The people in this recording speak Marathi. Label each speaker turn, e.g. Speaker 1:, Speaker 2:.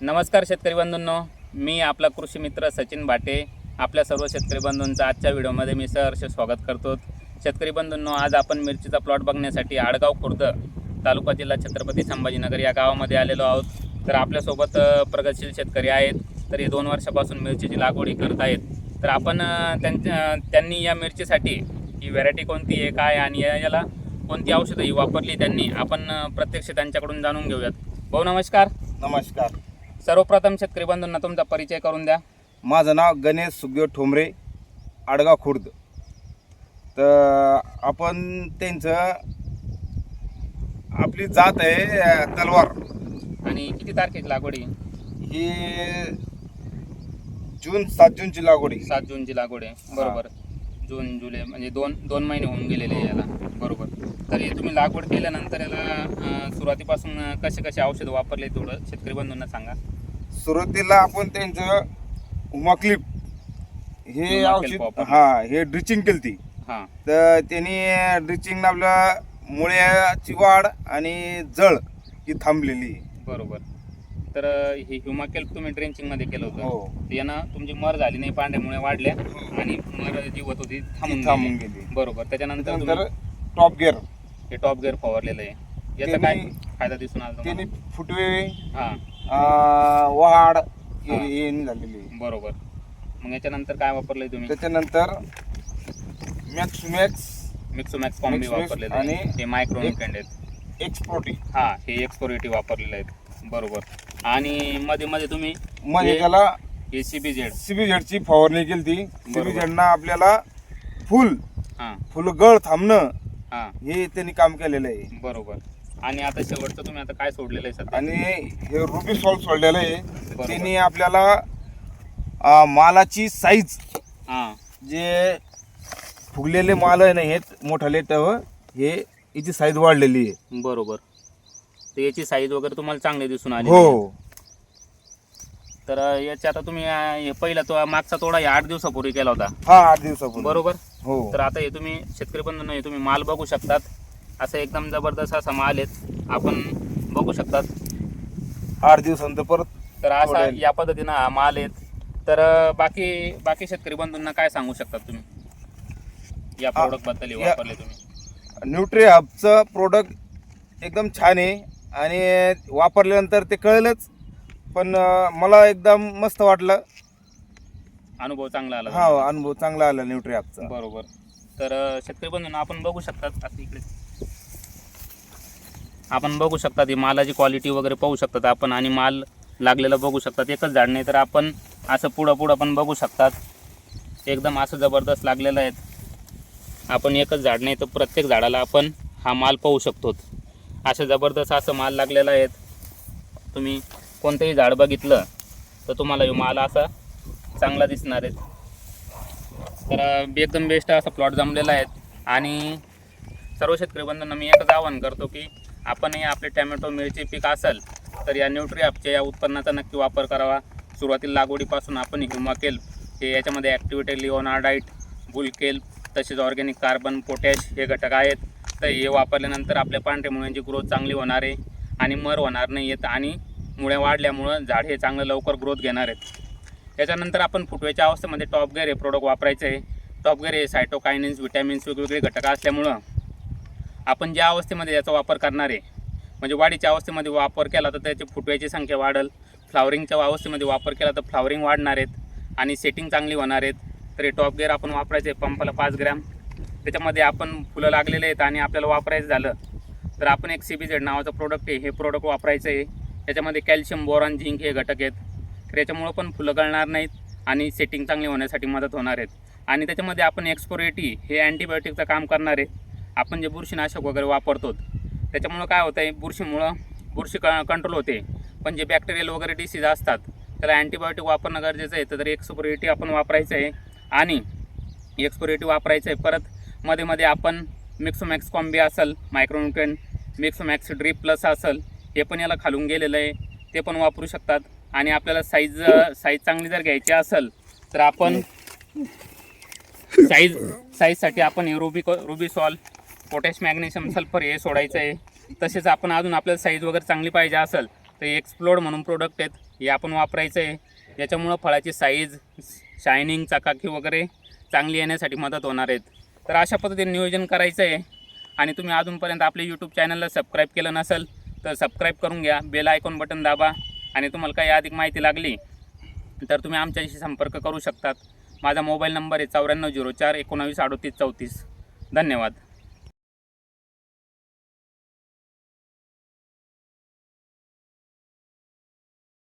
Speaker 1: नमस्कार शेतकरी बंधूंनो. मी आपला कृषी मित्र सचिन भाटे. आपल्या सर्व शेतकरी बंधूंचं आजच्या व्हिडिओमध्ये मी सहर्ष स्वागत करतो. शेतकरी बंधूंनो आज आपण मिरचीचा प्लॉट बघण्यासाठी आडगाव खुर्द तालुका जिल्हा छत्रपती संभाजीनगर या गावामध्ये आलेलो आहोत. तर आपल्यासोबत प्रगतशील शेतकरी आहेत. तर हे दोन वर्षापासून मिरचीची लागवडी करत आहेत. तर आपण त्यांच्या त्यांनी या मिरचीसाठी ही व्हरायटी कोणती आहे काय आणि या- याला कोणती औषधं ही वापरली त्यांनी आपण प्रत्यक्ष त्यांच्याकडून जाणून घेऊयात. भाऊ नमस्कार.
Speaker 2: नमस्कार.
Speaker 1: सर्वप्रथम शेतकरी बंधूंना तुमचा परिचय करून द्या.
Speaker 2: माझं नाव गणेश सुखदेव ठोंबरे आडगाव खुर्द. तर आपण त्यांचं आपली जात आहे अ, तलवार.
Speaker 1: आणि किती तारखेची लागवडी
Speaker 2: ही जून सात जूनची लागवड आहे.
Speaker 1: सात जूनची लागवड आहे. बरोबर. जून जुलै म्हणजे दोन दोन महिने होऊन गेलेले याला. बरोबर. तर हे तुम्ही लागवड केल्यानंतर याला सुरुवातीपासून कसे कसे औषध वापरले थोडं शेतकरी बंधूंना सांगा.
Speaker 2: सुरुवातीला आपण त्यांचं हुमाक्लिप हे औषध. हा हे ड्रिचिंग केली ती
Speaker 1: हां.
Speaker 2: तर त्यांनी ड्रिचिंग आपलं मुळ्याची वाढ आणि जळ ही थांबलेली.
Speaker 1: बरोबर. तर हे ह्युमाकेल तुम्ही ड्रेंचिंगमध्ये केलं होतं.
Speaker 2: हो.
Speaker 1: यानं तुमची मर झाली नाही पांढऱ्यामुळे वाढल्या आणि मर जी होत थांबून
Speaker 2: थांबून
Speaker 1: गेली. बरोबर. त्याच्यानंतर तुम्ही
Speaker 2: टॉप गिअर.
Speaker 1: हे टॉप गेअर फवारलेलं आहे. याचा काय
Speaker 2: त्यांनी-
Speaker 1: फायदा दिसून आला
Speaker 2: त्यांनी
Speaker 1: तुम्हाला
Speaker 2: फुटवे
Speaker 1: हां.
Speaker 2: अं, वाढ हे
Speaker 1: हा.
Speaker 2: हे झालेली आहे.
Speaker 1: बरोबर. मग याच्यानंतर काय वापरलंय तुम्ही?
Speaker 2: त्याच्यानंतर Max Max
Speaker 1: Mixomax combi
Speaker 2: Max
Speaker 1: वापरलेलं
Speaker 2: आणि
Speaker 1: आहे हे मायक्रो
Speaker 2: एक-
Speaker 1: आहेत.
Speaker 2: एक्सप्रोटी
Speaker 1: हा हे एक्सपोरेटिव्ह वापरलेले आहेत. बरोबर. आणि मध्ये मध्ये तुम्ही
Speaker 2: मध्ये त्याला
Speaker 1: हे सीबीझेड
Speaker 2: सीबीझेडची फवारणी केली ती सीबीझेडनं आपल्याला फुल
Speaker 1: हां.
Speaker 2: फुल गळ थांबणं
Speaker 1: हां.
Speaker 2: हे त्यांनी काम केलेलं आहे.
Speaker 1: बरोबर. आणि आता शेवटचं तुम्ही आता काय सोडलेलं आहे सध्या?
Speaker 2: आणि हे रुबी सॉल्ट सोडलेलं आहे. त्यांनी आपल्याला मालाची साईज
Speaker 1: हां.
Speaker 2: जे फुगलेले माल आहे ना हे मोठाले हे याची साईज वाढलेली आहे.
Speaker 1: बरोबर. तर याची साईज वगैरे तुम्हाला चांगली दिसून आली
Speaker 2: हो.
Speaker 1: तर याची आता तुम्ही अं, हे पहिला तो मागचा तोडा या आठ दिवसापूर्वी केला होता.
Speaker 2: हा आठ दिवसापूर्वी.
Speaker 1: बरोबर?
Speaker 2: हो.
Speaker 1: तर आता हे तुम्ही शेतकरी बंधूंनो हे तुम्ही माल बघू शकतात. असं एकदम जबरदस्त असा माल आहेत आपण बघू शकतात.
Speaker 2: आठ दिवसानंतर परत
Speaker 1: तर असा या पद्धतीनं हा माल आहेत तर अं, बाकी बाकी शेतकरी बंधूंना काय सांगू शकतात तुम्ही? या प्रोडक्टबद्दल हे
Speaker 2: या-
Speaker 1: वापरले तुम्ही.
Speaker 2: न्यूट्री हबचं प्रोडक्ट एकदम छान आहे. आणि वापरल्यानंतर ते कळलंच. पण मला एकदम मस्त वाटलं.
Speaker 1: अनुभव चांगला आला
Speaker 2: हा. अनुभव चांगला आला न्यूट्री हबचा
Speaker 1: बरोबर. तर शेतकरी बंधूंना आपण बघू शकतात आता इकडे. आपण बघू शकतात ही मालाची क्वालिटी वगैरे पाहू शकतात आपण आणि माल लागलेला बघू शकतात. एकच झाड नाही तर आपण असं पुढं पुढं पण बघू शकतात. एकदम असं जबरदस्त लागलेलं आहे आपण एकच झाड नाही तर प्रत्येक झाडाला आपण हा माल पाहू शकतो असं जबरदस्त असं माल लागलेला आहे तुम्ही कोणतंही झाड बघितलं तर तुम्हाला हे माल असा चांगला दिसणार आहे. तर एकदम बेस्ट असा प्लॉट जमलेला आहे. आणि सर्व शेतकरी बंधूंना मी एकच आवाहन करतो की आपणही आपले टॅमॅटो मिरची पीक असेल तर या न्यूट्रिॲपच्या या उत्पन्नाचा नक्की वापर करावा. सुरुवातील लागवडीपासून आपण ह्युमाकेल हे याच्यामध्ये ॲक्टिव्हिटी लिओनाडाईट बुल केल्प तसेच ऑर्गॅनिक कार्बन पोटॅश हे घटक आहेत. तर हे वापरल्यानंतर आपल्या पांढऱ्या मुळ्यांची ग्रोथ चांगली होणार आहे आणि मर होणार नाही आहेत आणि मुळ्या वाढल्यामुळं झाड हे चांगलं लवकर ग्रोथ घेणार आहेत. त्याच्यानंतर आपण फुटव्याच्या अवस्थेमध्ये टॉप गेअर हे प्रोडक्ट वापरायचं आहे. टॉप गेअर हे सायटोकायनिन्स विटॅमिन्स वेगवेगळे घटक असल्यामुळं आपण ज्या अवस्थेमध्ये याचा वापर करणार आहे म्हणजे वाढीच्या अवस्थेमध्ये वापर केला तर त्याची फुटव्याची संख्या वाढेल फ्लावरिंगच्या अवस्थेमध्ये वापर केला तर फ्लावरिंग वाढणार आहेत आणि सेटिंग चांगली होणार आहेत. तर हे टॉप गेअर आपण वापरायचे आहे पंपाला पाच ग्रॅम. त्याच्यामध्ये आपण फुलं लागलेले आहेत आणि आपल्याला वापरायचं झालं तर आपण एक सी बी झेड नावाचं प्रोडक्ट आहे. हे प्रोडक्ट वापरायचं आहे. त्याच्यामध्ये कॅल्शियम बोरॉन झिंक हे घटक आहेत. तर याच्यामुळं पण फुलं गळणार नाहीत आणि सेटिंग चांगली होण्यासाठी मदत होणार आहेत. आणि त्याच्यामध्ये आपण एक्सपोरेटी हे अँटीबायोटिकचं काम करणार आहे. आपण जे बुरशीनाशक वगैरे वापरतो त्याच्यामुळं काय होतं आहे बुरशीमुळं बुरशी क कंट्रोल होते. पण जे बॅक्टेरियल वगैरे डिसीज असतात त्याला अँटीबायोटिक वापरणं गरजेचं आहे. तर एक्सपोरेटी आपण वापरायचं आहे. आणि एक्सपोरेटी वापरायचं आहे. परत मध्ये मध्ये आपण मिक्सोमॅक्स कॉम्बी असेल मायक्रोन्युट्रेन मिक्सोमॅक्स ड्रीप प्लस असेल हे पण याला खालून गेलेलं आहे. ते पण वापरू शकतात. आणि आपल्याला साईज साईज चांगली जर घ्यायची असेल तर आपण साईज साईजसाठी आपण हे Ruby Ruby Sol potash magnesium sulphur हे सोडायचं आहे. तसेच आपण अजून आपल्याला साईज वगैरे चांगली पाहिजे असेल तर एक्सप्लोड म्हणून प्रोडक्ट आहेत. हे आपण वापरायचं आहे. याच्यामुळं फळाची साईज शायनिंग चकाकी वगैरे चांगली येण्यासाठी मदत होणार आहेत. तर अशा पद्धतीने नियोजन करायचं आहे आणि तुम्ही अजूनपर्यंत आपल्या यूट्यूब चॅनलला सबस्क्राईब केलं नसेल तर सबस्क्राईब करून घ्या. बेल आयकॉन बटन दाबा. आणि तुम्हाला काही अधिक माहिती लागली तर तुम्ही आमच्याशी संपर्क करू शकतात. माझा मोबाईल नंबर आहे चौऱ्याण्णव झिरो चार एकोणावीस अडोतीस चौतीस. धन्यवाद.